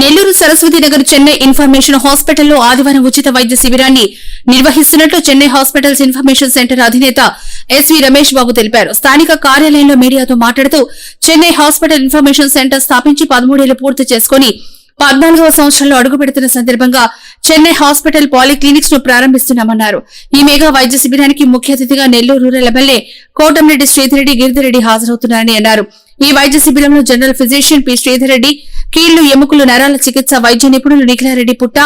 Nellore Saraswati Nagar Chennai information హాస్పిటల్లో ఆదివారం ఉచిత వైద్య శిబిరాన్ని నిర్వహిస్తున్నట్లు చెన్నై హాస్పిటల్స్ ఇన్ఫర్మేషన్ సెంటర్ అధినేత ఎస్వి రమేష్ బాబు తెలిపారు. స్థానిక కార్యాలయంలో మీడియాతో మాట్లాడుతూ చెన్నై హాస్పిటల్ ఇన్ఫర్మేషన్ సెంటర్ స్థాపించి పదమూడేళ్ళు పూర్తి చేసుకుని పద్నాలుగవ సంవత్సరంలో అడుగు పెడుతున్న సందర్భంగా చెన్నై హాస్పిటల్ పాలిక్లినిక్స్ను ప్రారంభిస్తున్నామన్నారు. ఈ మేఘా వైద్య శిబిరానికి ముఖ్య అతిథిగా నెల్లూరు రూరల్ ఎమ్మెల్యే కోటంరెడ్డి శ్రీధరెడ్డి గిరిధిరెడ్డి హాజరవుతున్నారని అన్నారు. ఈ వైద్య శిబిరంలో జనరల్ ఫిజిషియన్ పి శ్రీధరెడ్డి కీళ్ళు ఎముకలు నరాల చికిత్స వైద్య నిపుణులు నిఖిలారెడ్డి పుట్ట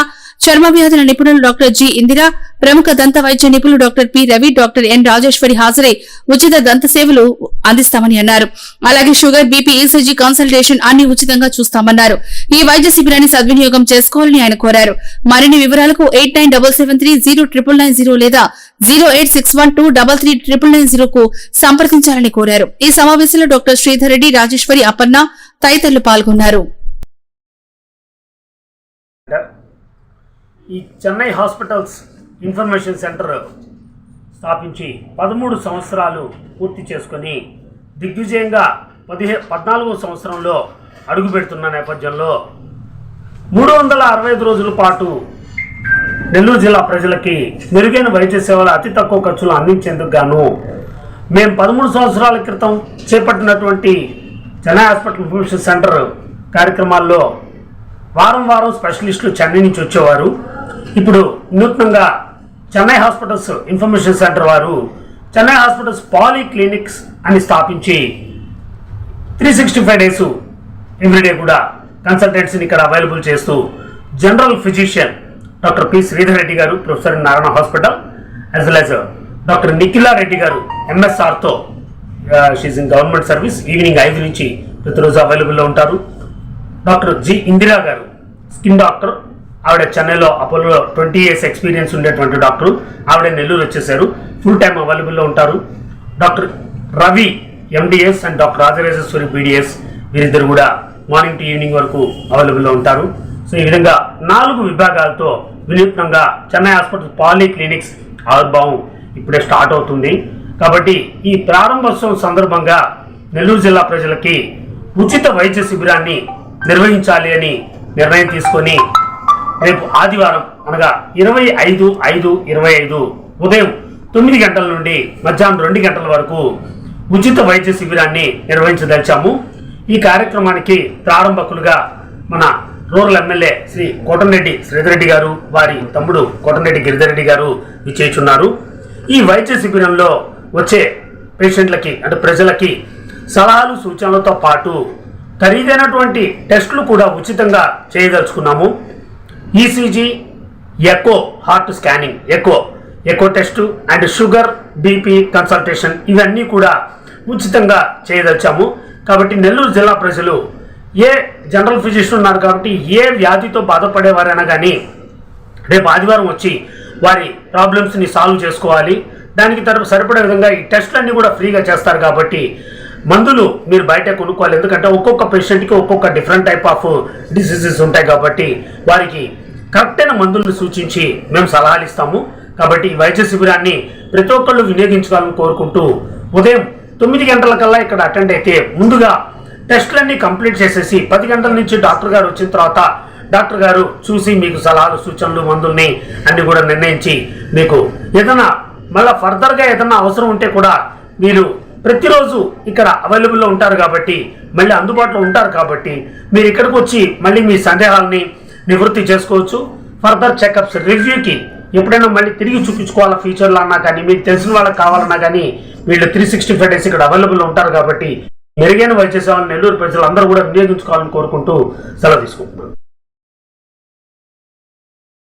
చర్మ వ్యాధుల నిపుణులు డాక్టర్ జి ఇందిరా ప్రముఖ దంత వైద్య నిపుణులు doctor P Ravi doctor N Rajeswari హాజరై ఉచిత దంత సేవలు అందిస్తామని అన్నారు. అలాగే షుగర్ బీపీ ఈసీజీ కన్సల్టేషన్ అన్ని ఉచితంగా చూస్తామన్నారు. ఈ వైద్య శిబిరాన్ని సద్వినియోగం చేసుకోవాలని ఆయన కోరారు. మరిన్ని వివరాలకు eight nine double seven three zero triple nine zero లేదా zero eight six one two double three triple nine జీరోకు సంప్రదించాలని కోరారు. ఈ సమావేశంలో డాక్టర్ శ్రీధర్ రెడ్డి రాజేశ్వరి అప్పన్న తదితరులు పాల్గొన్నారు. ఈ చెన్నై హాస్పిటల్స్ ఇన్ఫర్మేషన్ సెంటర్ స్థాపించి పదమూడు సంవత్సరాలు పూర్తి చేసుకొని దిగ్విజయంగా పదిహే పద్నాలుగో సంవత్సరంలో అడుగుపెడుతున్న నేపథ్యంలో మూడు వందల అరవై ఐదు రోజుల పాటు నెల్లూరు జిల్లా ప్రజలకి మెరుగైన వైద్య సేవలు అతి తక్కువ ఖర్చులు అందించేందుకు గాను మేము పదమూడు సంవత్సరాల క్రితం చేపట్టినటువంటి చెన్నై హాస్పిటల్ ఇన్ఫర్మేషన్ సెంటర్ కార్యక్రమాల్లో వారం వారం స్పెషలిస్టులు చెన్నై నుంచి వచ్చేవారు. ఇప్పుడు నూతనంగా చెన్నై హాస్పిటల్స్ ఇన్ఫర్మేషన్ సెంటర్ వారు చెన్నై హాస్పిటల్స్ పాలీ క్లినిక్స్ అని స్థాపించి three sixty five days everyday కూడా కన్సల్టెంట్స్ని ఇక్కడ అవైలబుల్ చేస్తూ general physician doctor P Sridhar Reddy garu professor Narayana hospital as well as doctor Nikhila Reddy garu ఎంఎస్ఆర్తో she's in government service evening ఐదు నుంచి ప్రతిరోజు అవైలబుల్లో ఉంటారు. డాక్టర్ జి ఇందిరా గారు స్కిన్ డాక్టర్ ఆవిడ చెన్నైలో అపోలో ట్వంటీ ఇయర్స్ ఎక్స్పీరియన్స్ ఉండేటువంటి డాక్టర్. ఆవిడ నెల్లూరు వచ్చేసారు. ఫుల్ టైం అవైలబుల్లో ఉంటారు. Doctor Ravi MDS and doctor Rajarajeswari BDS వీరిద్దరు కూడా మార్నింగ్ టు ఈవినింగ్ వరకు అవైలబుల్లో ఉంటారు. సో ఈ విధంగా నాలుగు విభాగాలతో వినూత్నంగా చెన్నై హాస్పిటల్ పాలీ క్లినిక్స్ ఆవిర్భావం ఇప్పుడే స్టార్ట్ అవుతుంది. కాబట్టి ఈ ప్రారంభోత్సవం సందర్భంగా నెల్లూరు జిల్లా ప్రజలకి ఉచిత వైద్య శిబిరాన్ని నిర్వహించాలి అని నిర్ణయం తీసుకొని రేపు ఆదివారం అనగా ఇరవై ఐదు ఐదు ఇరవై ఐదు ఉదయం తొమ్మిది గంటల నుండి మధ్యాహ్నం రెండు గంటల వరకు ఉచిత వైద్య శిబిరాన్ని నిర్వహించదలిచాము. ఈ కార్యక్రమానికి ప్రారంభకులుగా మన రూరల్ ఎమ్మెల్యే శ్రీ కోటంరెడ్డి శ్రీధరెడ్డి గారు వారి తమ్ముడు కోటంరెడ్డి గిరిధరెడ్డి గారు విచ్చేచున్నారు ఈ వైద్య శిబిరంలో వచ్చే పేషెంట్లకి అంటే ప్రజలకి సలహాలు సూచనలతో పాటు ఖరీదైనటువంటి టెస్టులు కూడా ఉచితంగా చేయదలుచుకున్నాము. ECG echo heart scanning echo echo test and sugar BP consultation ఇవన్నీ కూడా ఉచితంగా చేయదలిచాము. కాబట్టి నెల్లూరు జిల్లా ప్రజలు ఏ జనరల్ ఫిజిషియన్ ఉన్నారు కాబట్టి ఏ వ్యాధితో బాధపడేవారైనా కానీ రేపు ఆదివారం వచ్చి వారి ప్రాబ్లమ్స్ని సాల్వ్ చేసుకోవాలి. దానికి తరపు సరిపడే విధంగా ఈ టెస్టులన్నీ కూడా ఫ్రీగా చేస్తారు కాబట్టి మందులు మీరు బయట కొనుక్కోవాలి. ఎందుకంటే ఒక్కొక్క పేషెంట్కి ఒక్కొక్క డిఫరెంట్ టైప్ ఆఫ్ డిసీజెస్ ఉంటాయి కాబట్టి వారికి కరెక్ట్ అయిన మందులను సూచించి మేము సలహాలు ఇస్తాము. కాబట్టి ఈ వైద్య శిబిరాన్ని ప్రతి ఒక్కళ్ళు వినియోగించుకోవాలని కోరుకుంటూ ఉదయం తొమ్మిది గంటల కల్లా ఇక్కడ అటెండ్ అయితే ముందుగా టెస్టులన్నీ కంప్లీట్ చేసేసి పది గంటల నుంచి డాక్టర్ గారు వచ్చిన తర్వాత డాక్టర్ గారు చూసి మీకు సలహాలు సూచనలు మందుల్ని అన్ని కూడా నిర్ణయించి మీకు ఏదైనా మళ్ళీ ఫర్దర్గా ఏదైనా అవసరం ఉంటే కూడా మీరు ప్రతిరోజు ఇక్కడ అవైలబుల్లో ఉంటారు కాబట్టి మళ్ళీ అందుబాటులో ఉంటారు కాబట్టి మీరు ఇక్కడికి వచ్చి మళ్ళీ మీ సందేహాలని నివృత్తి చేసుకోవచ్చు. ఫర్దర్ చెకప్స్ రివ్యూకి ఎప్పుడైనా మళ్ళీ తిరిగి చూపించుకోవాలా ఫ్యూచర్లో అన్నా కానీ మీకు తెలిసిన వాళ్ళకి కావాలన్నా కానీ వీళ్ళు త్రీ సిక్స్టీ ఫైవ్ డేస్ ఇక్కడ అవైలబుల్ ఉంటారు కాబట్టి మెరుగైన వైద్య సేవలు నెల్లూరు ప్రజలందరూ కూడా వినియోగించుకోవాలని కోరుకుంటూ సెలవు తీసుకుంటున్నాను.